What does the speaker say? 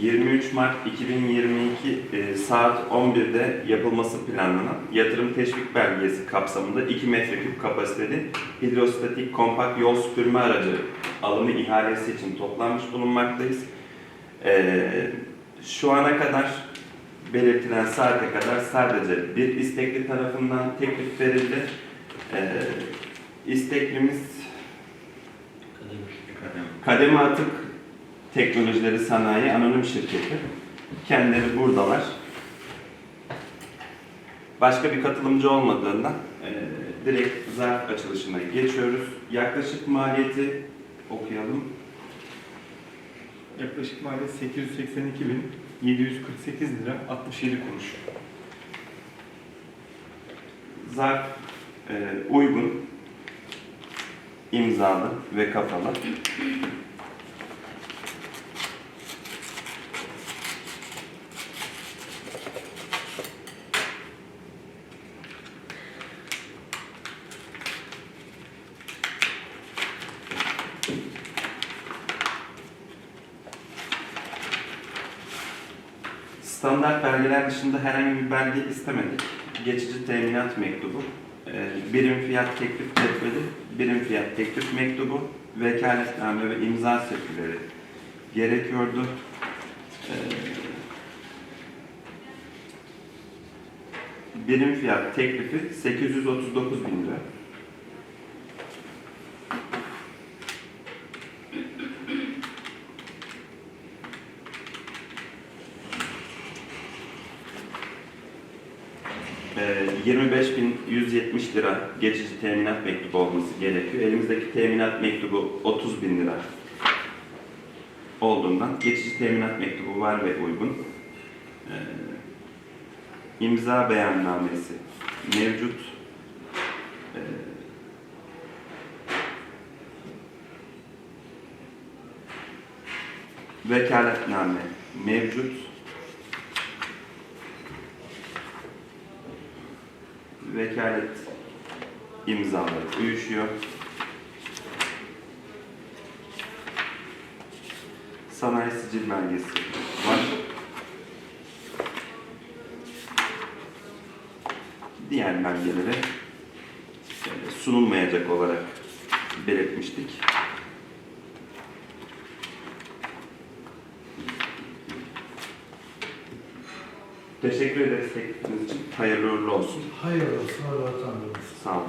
23 Mart 2022 e, saat 11'de yapılması planlanan yatırım teşvik belgesi kapsamında 2 metreküp kapasiteli hidrostatik kompakt yol süpürme aracı alımı ihalesi için toplanmış bulunmaktayız. E, şu ana kadar belirtilen saate kadar sadece bir istekli tarafından teklif verildi. E, isteklimiz Kademe Atık Teknolojileri Sanayi Anonim Şirketi. Kendileri buradalar. Başka bir katılımcı olmadığından e, direkt zarf açılışına geçiyoruz. Yaklaşık maliyeti okuyalım. Yaklaşık maliyet 882.748 lira 67 kuruş. Zarf e, uygun, imzalı ve kapalı. Standart belgeler dışında herhangi bir belge istemedik. Geçici teminat mektubu, e, birim fiyat teklif cetveli, birim fiyat teklif mektubu, vekaletname ve imza sirküleri gerekiyordu. E, Birim fiyat teklifi 839 bin lira. 25.170 lira geçici teminat mektubu olması gerekiyor. Elimizdeki teminat mektubu 30 bin lira olduğundan geçici teminat mektubu var ve uygun. Ee, imza beyannamesi mevcut. Ee, vekaletname mevcut. Vekalet imzaları uyuşuyor. Sanayi sicil belgesi var. Diğer belgeleri e, sunulmayacak olarak belirtmiştik. Teşekkür ederiz teklifiniz için. Hayırlı uğurlu olsun. Hayır olsun Allah tanrımız. Sağ olun.